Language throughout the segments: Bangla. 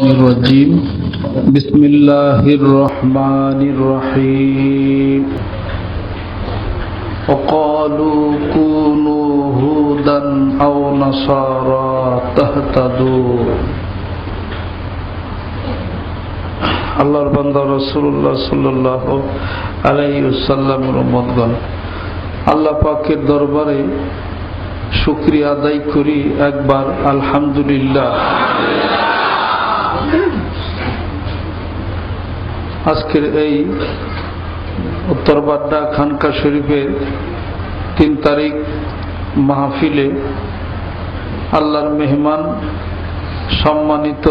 الرجيم بسم الله الرحمن الرحيم وقالوا كونوا هودا أو نصارى تهتدوا আল্লাহর বান্দা রসুল্লাহ সাল্লাহ আলাইসাল্লামের মতগণ আল্লাহ পাকের দরবারে শুক্রিয়া আদায় করি একবার আলহামদুলিল্লাহ আজকের এই উত্তর বাড্ডা খানকা শরীফের তিন তারিখ মাহফিলে আল্লাহর মেহমান সম্মানিত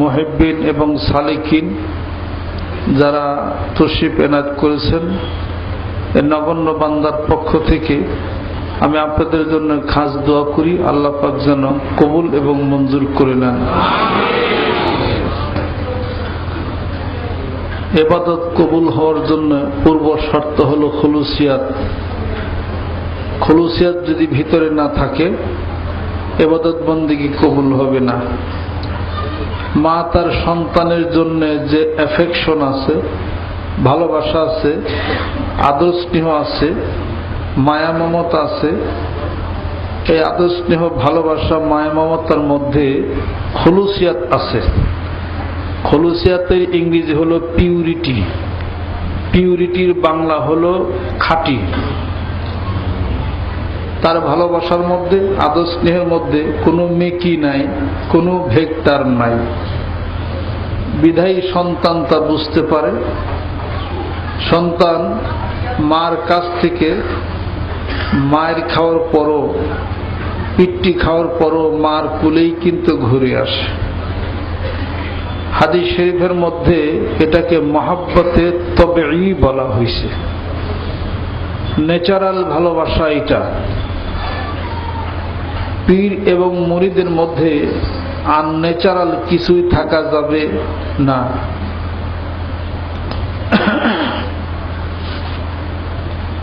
মহেব্বিন এবং সালিকিন যারা তশিফ এনায়ত করেছেন, এ নগণ্য বান্দার পক্ষ থেকে আমি আপনাদের জন্য খাস দোয়া করি, আল্লাহ পাক যেন কবুল এবং মঞ্জুর করে নেন। এবাদত কবুল হওয়ার জন্য পূর্ব শর্ত হল খুলুসিয়াত। খলুসিয়াত যদি ভিতরে না থাকে, এবাদত বন্দিগি কবুল হবে না। মা তার সন্তানের জন্য যে অ্যাফেকশন আছে, ভালোবাসা আছে, আদর স্নেহ আছে, মায়া মমতা আছে, এই আদর স্নেহ ভালোবাসা মায়া মমতার মধ্যে খুলুসিয়াত আছে। খলুসিয়াতের ইংরেজি হলো পিউরিটি। পিউরিটির বাংলা হলো খাঁটি। তার ভালোবাসার মধ্যে, আদর স্নেহের মধ্যে কোনো মেকি নাই, কোনো ভেক্টার নাই। বিধায়ী সন্তান তা বুঝতে পারে। সন্তান মার কাছ থেকে মায়ের খাওয়ার পরও পিট্টি খাওয়ার পরও মার কুলেই কিন্তু ঘুরে আসে। হাদিস শরীফের মধ্যে এটাকে মহাব্বতে তবে বলা হয়েছে। ন্যাচারাল ভালোবাসা এটা। পীর এবং মরিদের মধ্যে আনন্যাচারাল কিছুই থাকা যাবে না।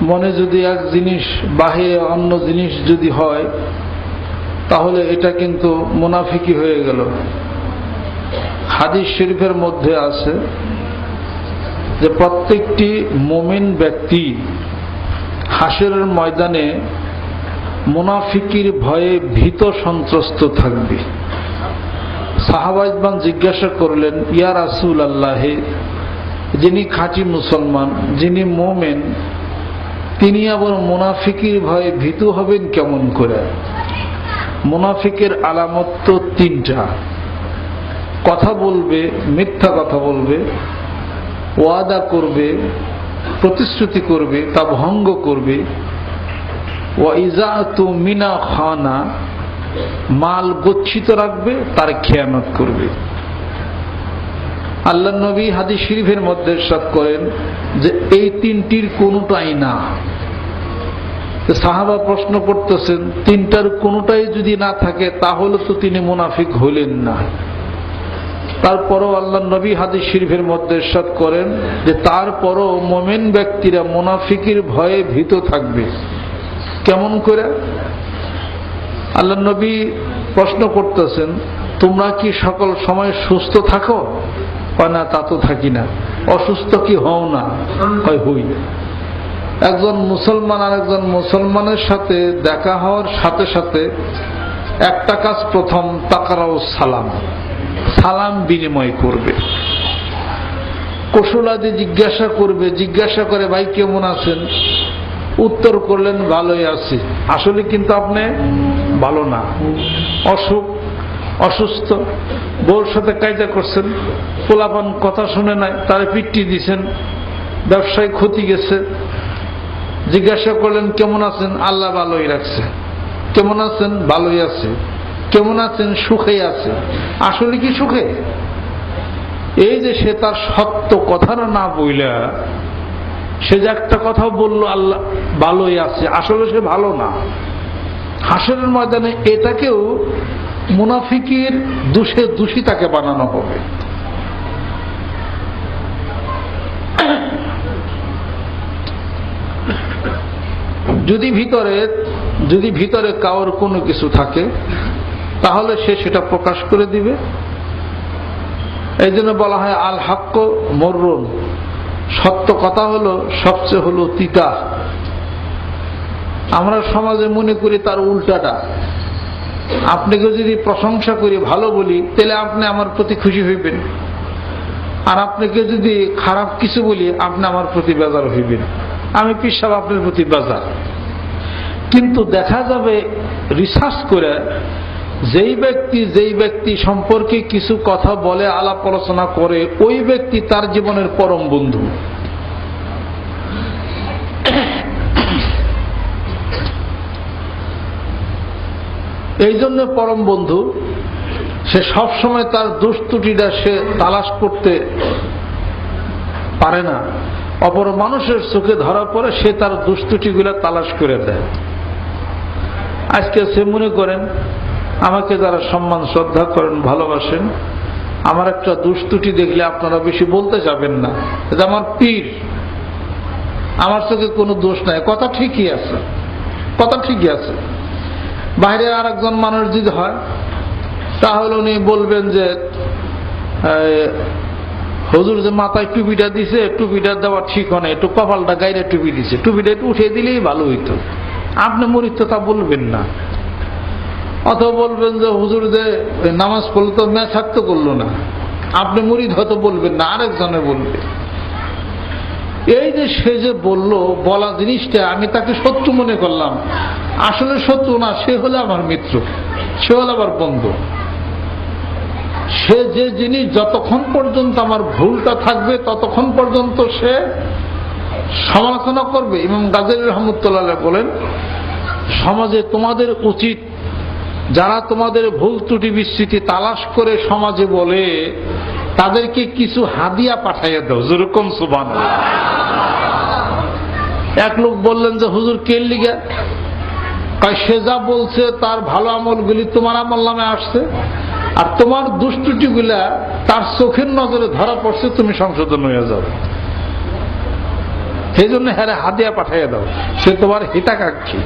মনে যদি এক জিনিস বাহিরে অন্য জিনিস যদি হয়, তাহলে এটা কিন্তু মুনাফিকি হয়ে গেল। হাদিস শরীফের মধ্যে আছে যে প্রত্যেকটি মোমেন ব্যক্তি হাসেরের ময়দানে মুনাফিকির ভয়ে ভীত সন্ত্রস্ত থাকবে। সাহাবাজবান জিজ্ঞাসা করলেন, ইয়া রাসুল আল্লাহে যিনি খাঁটি মুসলমান, যিনি মোমেন, তিনি আবার মুনাফিকির ভয়ে ভীত হবেন কেমন করে? মুনাফিকের আলামত তো তিনটা। কথা বলবে, মিথ্যা কথা বলবে, ওয়াদা করবে, প্রতিশ্রুতি করবে, তা ভঙ্গ করবে। মিনা খানা, মাল গচ্ছিত রাখবে, তার খেয়ানত করবে। আল্লাহ নবী হাদি শরীফের মধ্যে সাত করেন যে এই তিনটির কোনোটাই না। সাহাবা প্রশ্ন করতেছেন, তিনটার কোনোটাই যদি না থাকে, তাহলে তো তিনি মুনাফিক হলেন না। তারপরও আল্লাহ নবী হাদিস শরীফের মধ্যে সাত করেন যে তারপরও মোমেন ব্যক্তিরা মুনাফিকের ভয়ে ভীত থাকবে। কেমন করে? আল্লাহ নবী প্রশ্ন করতেছেন, তোমরা কি সকল সময় সুস্থ থাকো? না, তা তো থাকি না। অসুস্থ কি হও না? হয় হই। একজন মুসলমান আর একজন মুসলমানের সাথে দেখা হওয়ার সাথে সাথে একটা কাজ প্রথম তাকারাও সালাম। সালাম বিনিময় করবে। কৌশলাদি জিজ্ঞাসা করবে, জিজ্ঞাসা করে, ভাই, কেমন আছেন? উত্তর করলেন, ভালোই আছি। আসলে কিন্তু আপনি ভালো না। অসুখ, অসুস্থ, বউর সাথে কায়দা করছেন, পোলাপান কথা শুনে নাই, তারা পিট্টি দিছেন, ব্যবসায় ক্ষতি গেছে। জিজ্ঞাসা করলেন, কেমন আছেন? আল্লাহ ভালোই রাখছে। কেমন আছেন? ভালোই আছে। কেমন আছেন? সুখে আছে। আসলে কি সুখে? এই যে সে তার সত্য কথাটা না বইলা, সে যে একটা কথা বলল, আল্লাহ ভালোই আছে। আসলে সে ভালো না। হাসরের ময়দানে এটাকেও মুনাফিকের দোষে দোষী তাকে বানানো হবে। যদি ভিতরে যদি ভিতরে কাউর কোনো কিছু থাকে তাহলে সে সেটা প্রকাশ করে দিবে। এই জন্য বলা হয়, আল হাক্য মরুন সত্য কথা হলো, সবচেয়ে হলো তিতা। আমরা সমাজে মনে করি তার উল্টাটা। আপনাকে যদি প্রশংসা করি, ভালো বলি, তাহলে আপনি আমার প্রতি খুশি হইবেন। আর আপনাকে যদি খারাপ কিছু বলি, আপনি আমার প্রতি বেজার হইবেন। আমি পিসাব আপনার প্রতি বেজার। কিন্তু দেখা যাবে রিসার্চ করে যেই ব্যক্তি যেই ব্যক্তি সম্পর্কে কিছু কথা বলে, আলাপ আলোচনা করে, ওই ব্যক্তি তার জীবনের পরম বন্ধু। এই জন্য পরম বন্ধু, সে সব সময় তার দুস্তুটিটা সে তালাশ করতে পারে না। অপর মানুষের চোখে ধরা পড়ে সে তার দুস্তুটিগুলো তালাশ করে দেয়। আজকে সে মনে করেন আমাকে যারা সম্মান, শ্রদ্ধা করেন, ভালোবাসেন, আমার একটা দুস্তুটি দেখলে আপনারা বেশি বলতে যাবেন না। এটা আমার পীর। আমার চোখে কোনো দোষ নাই। কথা ঠিকই আছে। কথা ঠিকই আছে। বাইরে আর একজন মানুষ যদি হয়, তাহলে উনি বলবেন যে হজুর যে মাথায় টুপিটা দিছে, টুপিটা দেওয়া ঠিক হয় একটু কপালটা গাইরে টুপি দিছে। টুপিটা একটু উঠিয়ে দিলেই ভালো হইতো। আপনি মরিত তা বলবেন না। অথবা বলবেন যে, হুজুর, যে নামাজ পড়ল তো ম্যাচ তো করল না। আপনি মুরিদ হয়তো বলবেন না, আরেকজনে বলবে। এই যে সে যে বলল, বলা জিনিসটা, আমি তাকে শত্রু মনে করলাম। আসলে শত্রু না, সে হলে আমার মিত্র, সে হলে আমার বন্ধু। সে যে জিনিস যতক্ষণ পর্যন্ত আমার ভুলটা থাকবে, ততক্ষণ পর্যন্ত সে সমালোচনা করবে। এবং গাজী রহমতুল্লাহ বলেন, সমাজে তোমাদের উচিত যারা তোমাদের ভুল ত্রুটি বিস্তৃতি তালাশ করে সমাজে বলে, তাদেরকে কিছু হাদিয়া পাঠাইয়া দাও। যেরকম সুবান? এক লোক বললেন যে, হুজুর কে লিগা? সে যা বলছে, তার ভালো আমলগুলি তোমার আমল নামে আসছে। আর তোমার দুষ্টুটিগুলা তার চোখের নজরে ধরা পড়ছে, তুমি সংশোধন হয়ে যাও। সেই জন্য হ্যাঁ হাদিয়া পাঠাইয়া দাও। সে তোমার হিতাকাঙ্ক্ষী।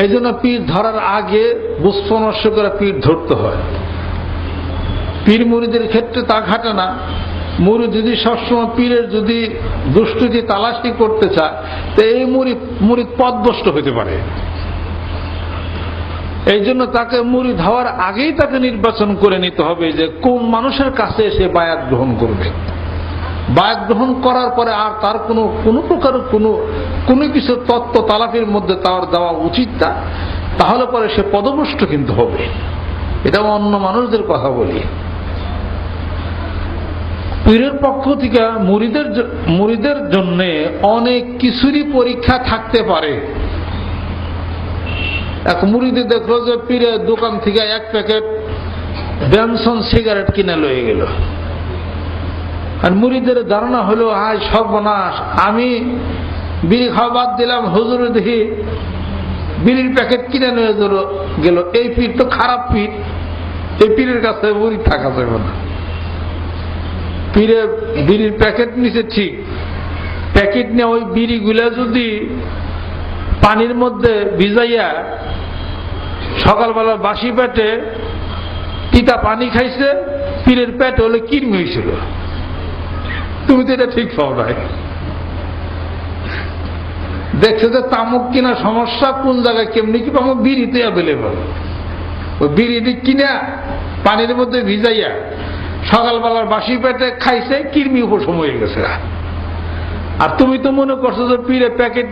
এই জন্য পীর ধরার আগে বুস্পনস্য করে পীর ধরতে হয়। পীর মুড়িদের ক্ষেত্রে তা ঘাটে না। মুড়ি যদি সবসময় পীরের যদি দুষ্টুতি তালাশি করতে চায়, তো এই মুড়ি মুড়ি পদভষ্ট হতে পারে। এই জন্য তাকে মুড়ি ধাওয়ার আগেই তাকে নির্বাচন করে নিতে হবে যে কোন মানুষের কাছে এসে বায়াত গ্রহণ করবে। বায়াত গ্রহণ করার পরে আর তার কোনো কোনো প্রকার কোনো কোনো কিছু তত্ত্ব তালাফির মধ্যে তার দেওয়া উচিত না। তাহলে পরে সে পদভষ্ট কিন্তু হবে। এটা অন্য মানুষদের কথা বলি। পীরের পক্ষ থেকে মুড়িদের মুড়িদের জন্য অনেক কিছুরই পরীক্ষা থাকতে পারে। এক মুড়িতে দেখল যে পীরের দোকান থেকে এক প্যাকেট ব্যানসন সিগারেট কিনে লয়ে গেল। আর মুড়িদের ধারণা হলো, আয় সর্বনাশ, আমি বিড়ি খাওয়া বাদ দিলাম হুজুর দেখি বিড়ির প্যাকেট কিনে নিয়ে গেল এই পীর তো খারাপ পীর। এই পীরের কাছে মুড়ি থাকা যাবে না। পীরে বিড়ির প্যাকেট নিচে ঠিক। প্যাকেট নিয়ে ওই বিড়িগুলা যদি পানির মধ্যে ভিজাইয়া সকালবেলা বাসি পেটে তিতা পানি খাইছে, পীরের পেট হলে কিরমি হয়েছিল তুমি তো এটা ঠিক পাও নাই। দেখছে যে তামুক কিনা সমস্যা, কোন জায়গায় কেমনি কি পাবো বিড়িতে অ্যাভেলেবল ওই বিড়িটি কিনা পানির মধ্যে ভিজাইয়া সকালবেলার বাসি পেটে খাইছে কিরমি উপশম হয়ে গেছে। আর তুমি তো মনে করছ যে পিড়ে প্যাকেট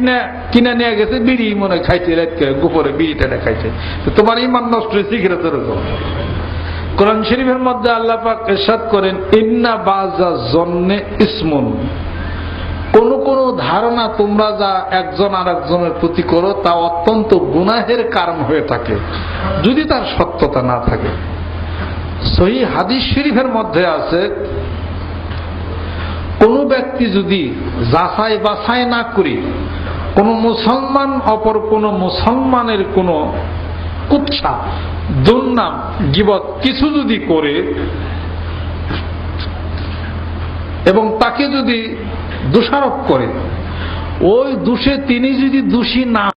কিনে নিয়ে গেছে, বিড়ি মনে খাইছে গোপরে বিড়িটা খাইছে। তোমার ইমান নষ্ট হয়েছে সিগারেট এরকম কোরআন শরীফের মধ্যে আল্লাহ পাক এরশাদ করেন, ইন্না বাজা জন্নে ইসমুন। কোন কোন ধারণা তোমরা যা একজন আর একজনের প্রতি করো, তা অত্যন্ত গুনাহের কারণ হয়ে থাকে, যদি তার সত্যতা না থাকে। সহি হাদিস শরীফের মধ্যে আছে, কোন ব্যক্তি যদি যাচাই বাছাই না করি, কোন মুসলমান অপর কোন মুসলমানের কোন কুচ্ছা দুর্নাম, গিবত কিছু যদি করে এবং তাকে যদি দোষারোপ করে, ওই দোষে তিনি যদি দোষী না